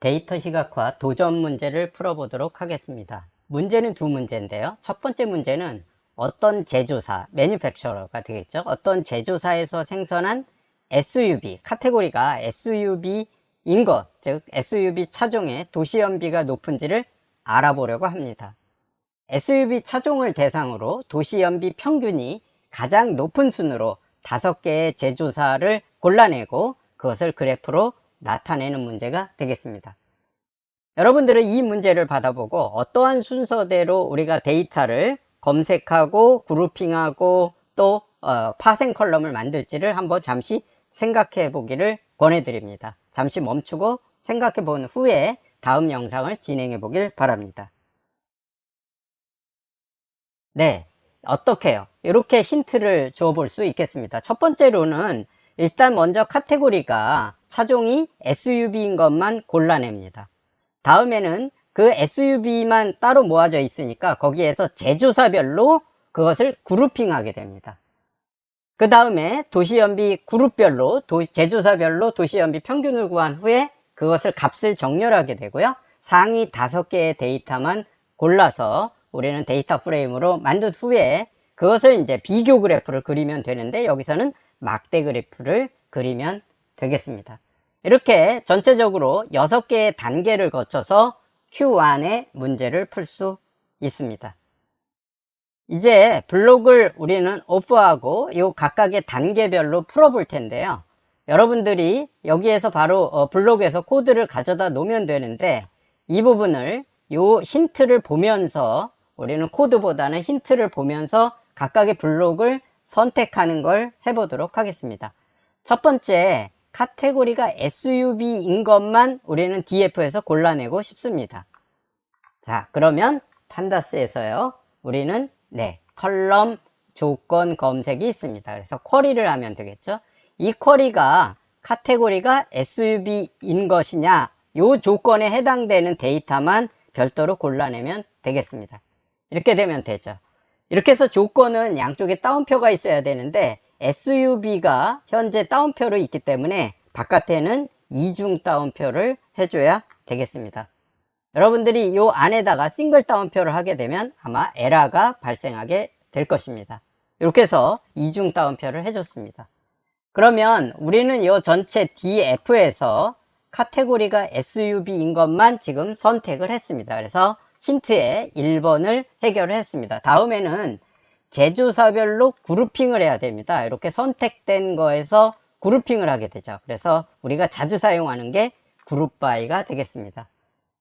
데이터 시각화 도전 문제를 풀어보도록 하겠습니다. 문제는 두 문제인데요. 첫 번째 문제는 어떤 제조사, 매니팩처러가 되겠죠. 어떤 제조사에서 생산한 SUV, 카테고리가 SUV인 것, 즉 SUV 차종의 도시연비가 높은지를 알아보려고 합니다. SUV 차종을 대상으로 도시 연비 평균이 가장 높은 순으로 다섯 개의 제조사를 골라내고 그것을 그래프로 나타내는 문제가 되겠습니다. 여러분들은 이 문제를 받아보고 어떠한 순서대로 우리가 데이터를 검색하고 그룹핑하고 또 어, 파생 컬럼을 만들지를 한번 잠시 생각해 보기를 권해드립니다. 잠시 멈추고 생각해 본 후에 다음 영상을 진행해 보길 바랍니다. 네, 어떻게요? 이렇게 힌트를 줘볼 수 있겠습니다. 첫 번째로는 일단 먼저 카테고리가 차종이 SUV인 것만 골라냅니다. 다음에는 그 SUV만 따로 모아져 있으니까 거기에서 제조사별로 그것을 그룹핑하게 됩니다. 그 다음에 도시연비 그룹별로 도, 제조사별로 도시연비 평균을 구한 후에 그것을 값을 정렬하게 되고요. 상위 다섯 개의 데이터만 골라서 우리는 데이터 프레임으로 만든 후에 그것을 이제 비교 그래프를 그리면 되는데 여기서는 막대 그래프를 그리면 되겠습니다. 이렇게 전체적으로 6개의 단계를 거쳐서 Q1의 문제를 풀 수 있습니다. 이제 블록을 우리는 오프하고 이 각각의 단계별로 풀어볼 텐데요. 여러분들이 여기에서 바로 어, 블록에서 코드를 가져다 놓으면 되는데 이 부분을 이 힌트를 보면서 우리는 코드보다는 힌트를 보면서 각각의 블록을 선택하는 걸 해보도록 하겠습니다. 첫 번째 카테고리가 SUV인 것만 우리는 DF에서 골라내고 싶습니다. 자, 그러면 판다스에서요. 우리는 네, 컬럼 조건 검색이 있습니다. 그래서 쿼리를 하면 되겠죠. 이 쿼리가 카테고리가 SUV인 것이냐 요 조건에 해당되는 데이터만 별도로 골라내면 되겠습니다. 이렇게 되면 되죠. 이렇게 해서 조건은 양쪽에 따옴표가 있어야 되는데 SUV가 현재 따옴표로 있기 때문에 바깥에는 이중 따옴표를 해줘야 되겠습니다. 여러분들이 이 안에다가 싱글 따옴표를 하게 되면 아마 에러가 발생하게 될 것입니다. 이렇게 해서 이중 따옴표를 해줬습니다. 그러면 우리는 이 전체 DF에서 카테고리가 SUV인 것만 지금 선택을 했습니다. 그래서 힌트에 1번을 해결을 했습니다. 다음에는 제조사별로 그룹핑을 해야 됩니다. 이렇게 선택된 거에서 그룹핑을 하게 되죠. 그래서 우리가 자주 사용하는 게 그룹바이가 되겠습니다.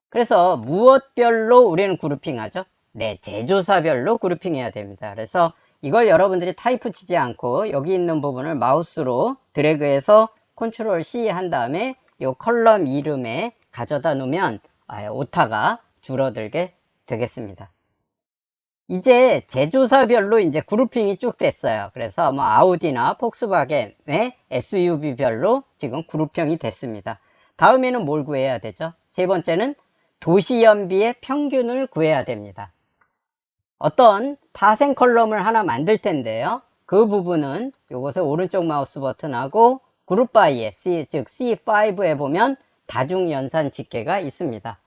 그래서 무엇별로 우리는 그룹핑하죠? 네, 제조사별로 그룹핑해야 됩니다. 그래서 이걸 여러분들이 타이프 치지 않고 여기 있는 부분을 마우스로 드래그해서 컨트롤 C 한 다음에 이 컬럼 이름에 가져다 놓으면 아, 오타가 줄어들게 되겠습니다. 이제 제조사별로 이제 그룹핑이 쭉 됐어요. 그래서 뭐 아우디나 폭스바겐의 SUV별로 지금 그룹형이 됐습니다. 다음에는 뭘 구해야 되죠? 세 번째는 도시연비의 평균을 구해야 됩니다. 어떤 파생 컬럼을 하나 만들 텐데요. 그 부분은 이것을 오른쪽 마우스 버튼하고 그룹 바이에 즉 C5에 보면 다중 연산 집계가 있습니다.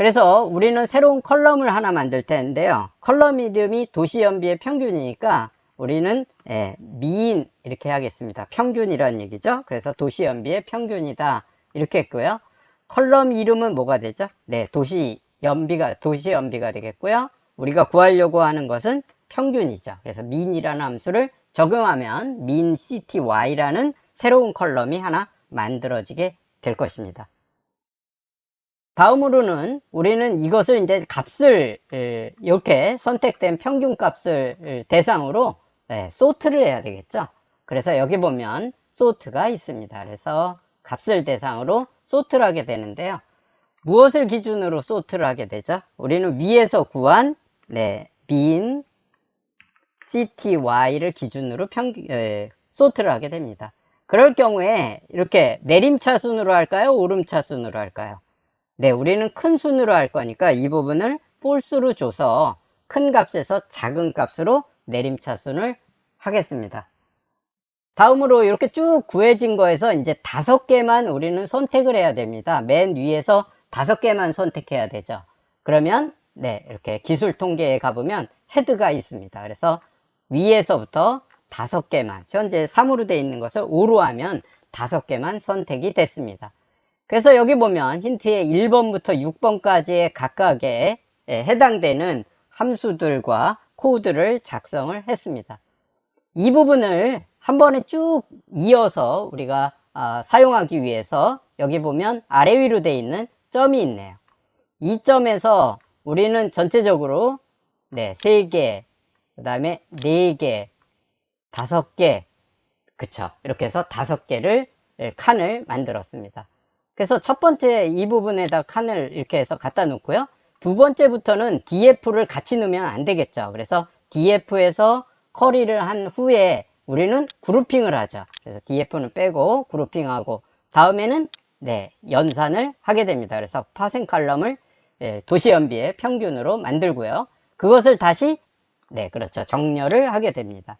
그래서 우리는 새로운 컬럼을 하나 만들 텐데요. 컬럼 이름이 도시연비의 평균이니까 우리는 예, 미인 이렇게 하겠습니다. 평균이라는 얘기죠. 그래서 도시연비의 평균이다 이렇게 했고요. 컬럼 이름은 뭐가 되죠? 네, 도시연비가 도시연비가 되겠고요. 우리가 구하려고 하는 것은 평균이죠. 그래서 민이라는 함수를 적용하면 min city라는 새로운 컬럼이 하나 만들어지게 될 것입니다. 다음으로는 우리는 이것을 이제 값을 이렇게 선택된 평균 값을 대상으로 소트를 해야 되겠죠. 그래서 여기 보면 소트가 있습니다. 그래서 값을 대상으로 소트를 하게 되는데요. 무엇을 기준으로 소트를 하게 되죠? 우리는 위에서 구한 네, 빈 CTY를 기준으로 평균 에, 소트를 하게 됩니다. 그럴 경우에 이렇게 내림차 순으로 할까요? 오름차 순으로 할까요? 네, 우리는 큰 순으로 할 거니까 이 부분을 폴스로 줘서 큰 값에서 작은 값으로 내림차순을 하겠습니다. 다음으로 이렇게 쭉 구해진 거에서 이제 다섯 개만 우리는 선택을 해야 됩니다. 맨 위에서 다섯 개만 선택해야 되죠. 그러면 네 이렇게 기술 통계에 가보면 헤드가 있습니다. 그래서 위에서부터 다섯 개만 현재 3으로 되어 있는 것을 5로 하면 다섯 개만 선택이 됐습니다. 그래서 여기 보면 힌트의 1번부터 6번까지의 각각의 예, 해당되는 함수들과 코드를 작성을 했습니다. 이 부분을 한 번에 쭉 이어서 우리가 아, 사용하기 위해서 여기 보면 아래 위로 되어 있는 점이 있네요. 이 점에서 우리는 전체적으로 네, 3개, 그 다음에 4개, 5개, 그쵸. 이렇게 해서 5개를 칸을 만들었습니다. 그래서 첫 번째 이 부분에다 칸을 이렇게 해서 갖다 놓고요. 두 번째부터는 DF를 같이 넣으면 안 되겠죠. 그래서 DF에서 커리를 한 후에 우리는 그룹핑을 하죠. 그래서 DF는 빼고 그룹핑하고 다음에는 네, 연산을 하게 됩니다. 그래서 파생 칼럼을 예, 도시 연비의 평균으로 만들고요. 그것을 다시 네, 그렇죠. 정렬을 하게 됩니다.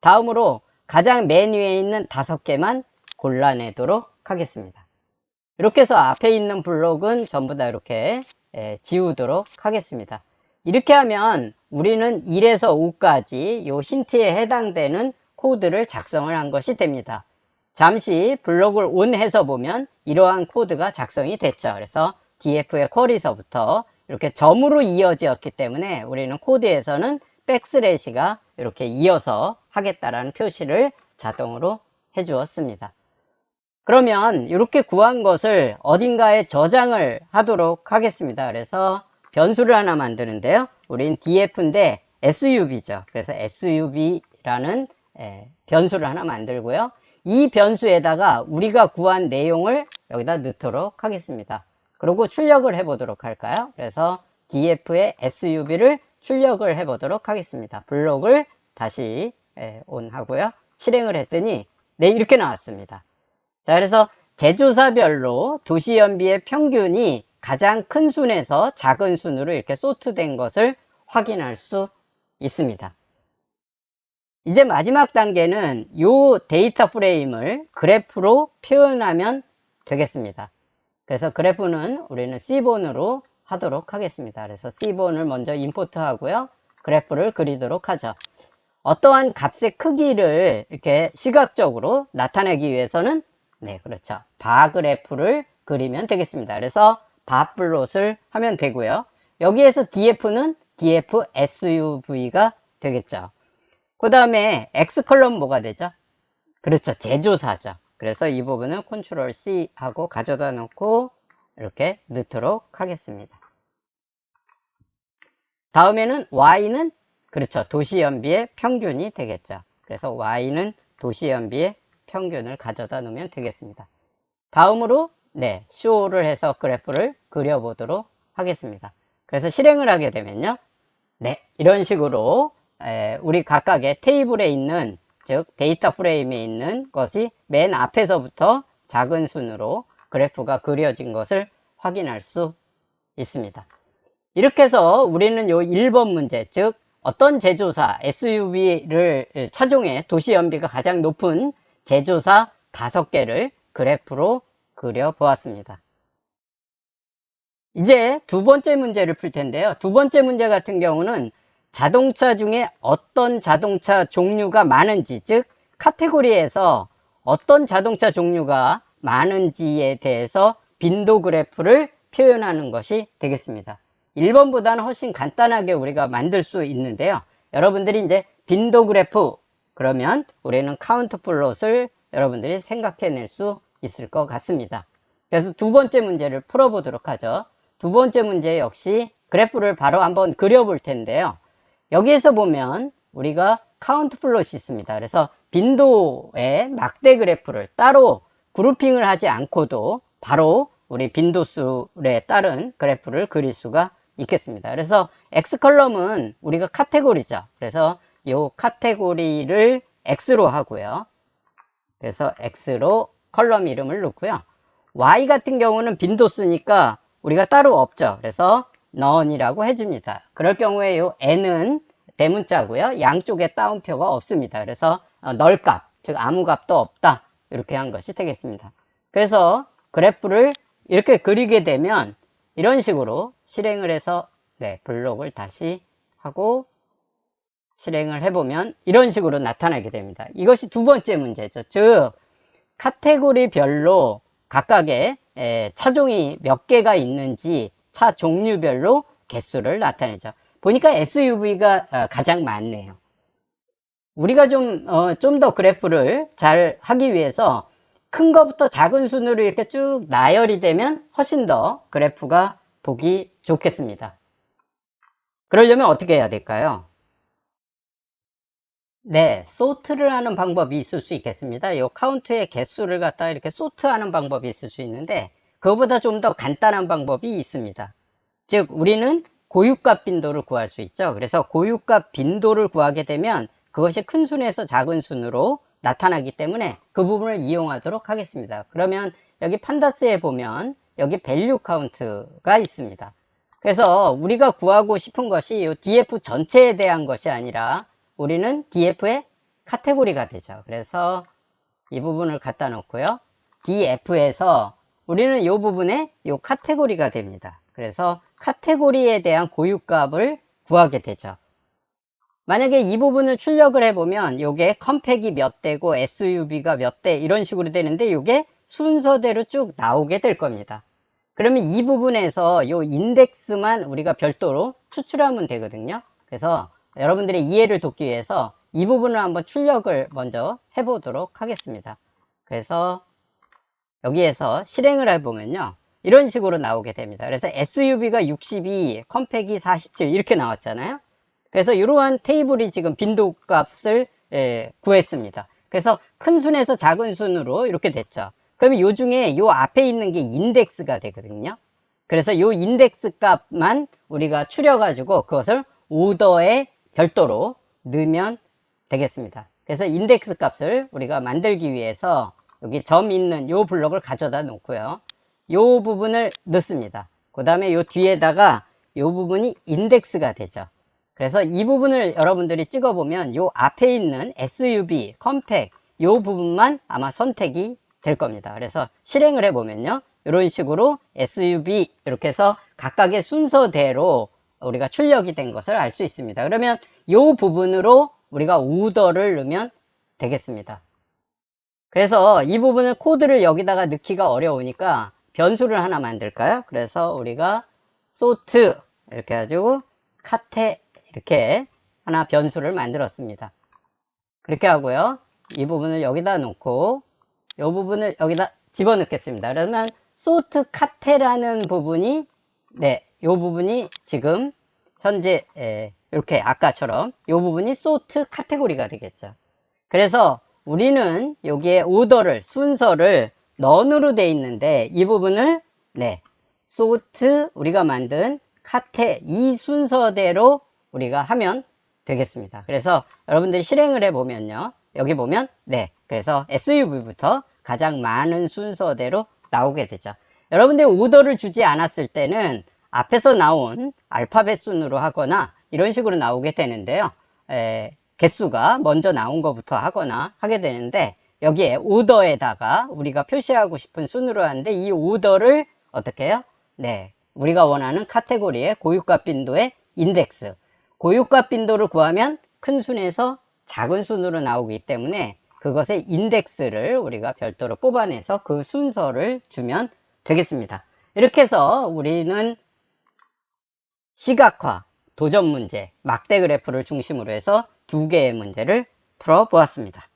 다음으로 가장 맨 위에 있는 다섯 개만 골라내도록 하겠습니다. 이렇게 해서 앞에 있는 블록은 전부 다 이렇게 예, 지우도록 하겠습니다. 이렇게 하면 우리는 1에서 5까지 요 힌트에 해당되는 코드를 작성을 한 것이 됩니다. 잠시 블록을 온 해서 보면 이러한 코드가 작성이 됐죠. 그래서 df의 쿼리서부터 이렇게 점으로 이어지었기 때문에 우리는 코드에서는 백스래시가 이렇게 이어서 하겠다라는 표시를 자동으로 해 주었습니다. 그러면 이렇게 구한 것을 어딘가에 저장을 하도록 하겠습니다. 그래서 변수를 하나 만드는데요. 우린 df인데 suv죠. 그래서 suv라는 예, 변수를 하나 만들고요. 이 변수에다가 우리가 구한 내용을 여기다 넣도록 하겠습니다. 그리고 출력을 해 보도록 할까요? 그래서 df의 suv를 출력을 해 보도록 하겠습니다. 블록을 다시 예, 온 하고요. 실행을 했더니 네 이렇게 나왔습니다. 자 그래서 제조사별로 도시연비의 평균이 가장 큰 순에서 작은 순으로 이렇게 소트된 것을 확인할 수 있습니다. 이제 마지막 단계는 이 데이터 프레임을 그래프로 표현하면 되겠습니다. 그래서 그래프는 우리는 C본으로 하도록 하겠습니다. 그래서 C본을 먼저 임포트 하고요. 그래프를 그리도록 하죠. 어떠한 값의 크기를 이렇게 시각적으로 나타내기 위해서는 네, 그렇죠. 바 그래프를 그리면 되겠습니다. 그래서 바 플롯을 하면 되고요. 여기에서 df는 df suv가 되겠죠. 그 다음에 x 컬럼 뭐가 되죠? 그렇죠. 제조사죠. 그래서 이 부분은 컨트롤 C 하고 가져다 놓고 이렇게 넣도록 하겠습니다. 다음에는 y는 그렇죠. 도시연비의 평균이 되겠죠. 그래서 y는 도시연비의 평균을 가져다 놓으면 되겠습니다. 다음으로 네, 쇼를 해서 그래프를 그려보도록 하겠습니다. 그래서 실행을 하게 되면요. 네, 이런 식으로 에, 우리 각각의 테이블에 있는 즉 데이터 프레임에 있는 것이 맨 앞에서부터 작은 순으로 그래프가 그려진 것을 확인할 수 있습니다. 이렇게 해서 우리는 요 1번 문제 즉 어떤 제조사 SUV를 차종의 도시 연비가 가장 높은 제조사 5개를 그래프로 그려 보았습니다. 이제 두 번째 문제를 풀 텐데요. 두 번째 문제 같은 경우는 자동차 중에 어떤 자동차 종류가 많은지, 즉, 카테고리에서 어떤 자동차 종류가 많은지에 대해서 빈도 그래프를 표현하는 것이 되겠습니다. 1번보다는 훨씬 간단하게 우리가 만들 수 있는데요. 여러분들이 이제 빈도 그래프, 그러면 우리는 카운트 플롯을 여러분들이 생각해낼 수 있을 것 같습니다. 그래서 두 번째 문제를 풀어보도록 하죠. 두 번째 문제 역시 그래프를 바로 한번 그려볼 텐데요. 여기에서 보면 우리가 카운트 플롯이 있습니다. 그래서 빈도의 막대 그래프를 따로 그룹핑을 하지 않고도 바로 우리 빈도수에 따른 그래프를 그릴 수가 있겠습니다. 그래서 X 컬럼은 우리가 카테고리죠. 그래서 이 카테고리를 X로 하고요. 그래서 X로 컬럼 이름을 넣고요. Y 같은 경우는 빈도수니까 우리가 따로 없죠. 그래서 none이라고 해줍니다. 그럴 경우에 요 n은 대문자고요. 양쪽에 따옴표가 없습니다. 그래서 어, 널 값, 즉 아무 값도 없다. 이렇게 한 것이 되겠습니다. 그래서 그래프를 이렇게 그리게 되면 이런 식으로 실행을 해서 네, 블록을 다시 하고 실행을 해보면 이런 식으로 나타나게 됩니다. 이것이 두 번째 문제죠. 즉 카테고리별로 각각의 에, 차종이 몇 개가 있는지 차 종류별로 개수를 나타내죠. 보니까 SUV가 어, 가장 많네요. 우리가 좀, 어, 좀 더 그래프를 잘 하기 위해서 큰 것부터 작은 순으로 이렇게 쭉 나열이 되면 훨씬 더 그래프가 보기 좋겠습니다. 그러려면 어떻게 해야 될까요? 네, 소트를 하는 방법이 있을 수 있겠습니다. 이 카운트의 개수를 갖다가 이렇게 소트하는 방법이 있을 수 있는데 그거보다 좀 더 간단한 방법이 있습니다. 즉 우리는 고유값 빈도를 구할 수 있죠. 그래서 고유값 빈도를 구하게 되면 그것이 큰 순에서 작은 순으로 나타나기 때문에 그 부분을 이용하도록 하겠습니다. 그러면 여기 판다스에 보면 여기 밸류 카운트가 있습니다. 그래서 우리가 구하고 싶은 것이 이 DF 전체에 대한 것이 아니라 우리는 DF의 카테고리가 되죠. 그래서 이 부분을 갖다 놓고요. DF에서 우리는 이 부분에 이 카테고리가 됩니다. 그래서 카테고리에 대한 고유값을 구하게 되죠. 만약에 이 부분을 출력을 해보면 이게 컴팩이 몇 대고 SUV가 몇 대 이런 식으로 되는데 이게 순서대로 쭉 나오게 될 겁니다. 그러면 이 부분에서 이 인덱스만 우리가 별도로 추출하면 되거든요. 그래서 여러분들의 이해를 돕기 위해서 이 부분을 한번 출력을 먼저 해보도록 하겠습니다. 그래서 여기에서 실행을 해보면요. 이런 식으로 나오게 됩니다. 그래서 SUV가 62, 컴팩이 47 이렇게 나왔잖아요. 그래서 이러한 테이블이 지금 빈도 값을 예, 구했습니다. 그래서 큰 순에서 작은 순으로 이렇게 됐죠. 그러면 요 중에 요 앞에 있는 게 인덱스가 되거든요. 그래서 요 인덱스 값만 우리가 추려가지고 그것을 오더에 별도로 넣으면 되겠습니다. 그래서 인덱스 값을 우리가 만들기 위해서 여기 점 있는 요 블록을 가져다 놓고요. 요 부분을 넣습니다. 그 다음에 요 뒤에다가 요 부분이 인덱스가 되죠. 그래서 이 부분을 여러분들이 찍어보면 요 앞에 있는 SUV, 컴팩 요 부분만 아마 선택이 될 겁니다. 그래서 실행을 해보면요. 이런 식으로 SUV 이렇게 해서 각각의 순서대로 우리가 출력이 된 것을 알 수 있습니다. 그러면 이 부분으로 우리가 우더를 넣으면 되겠습니다. 그래서 이 부분을 코드를 여기다가 넣기가 어려우니까 변수를 하나 만들까요? 그래서 우리가 sort 이렇게 해가지고 카테 이렇게 하나 변수를 만들었습니다. 그렇게 하고요. 이 부분을 여기다 놓고 이 부분을 여기다 집어넣겠습니다. 그러면 sort 카테라는 부분이 네, 이 부분이 지금 현재 에, 이렇게 아까처럼 이 부분이 sort 카테고리가 되겠죠. 그래서 우리는 여기에 오더를 순서를 넌으로 돼 있는데 이 부분을 네 sort 우리가 만든 카테 이 순서대로 우리가 하면 되겠습니다. 그래서 여러분들이 실행을 해보면요. 여기 보면 네 그래서 SUV부터 가장 많은 순서대로 나오게 되죠. 여러분들이 오더를 주지 않았을 때는 앞에서 나온 알파벳 순으로 하거나 이런 식으로 나오게 되는데요. 에, 개수가 먼저 나온 것부터 하거나 하게 되는데 여기에 오더에다가 우리가 표시하고 싶은 순으로 하는데 이 오더를 어떻게 해요? 네. 우리가 원하는 카테고리의 고유값 빈도의 인덱스. 고유값 빈도를 구하면 큰 순에서 작은 순으로 나오기 때문에 그것의 인덱스를 우리가 별도로 뽑아내서 그 순서를 주면 되겠습니다. 이렇게 해서 우리는 시각화, 도전 문제, 막대 그래프를 중심으로 해서 두 개의 문제를 풀어 보았습니다.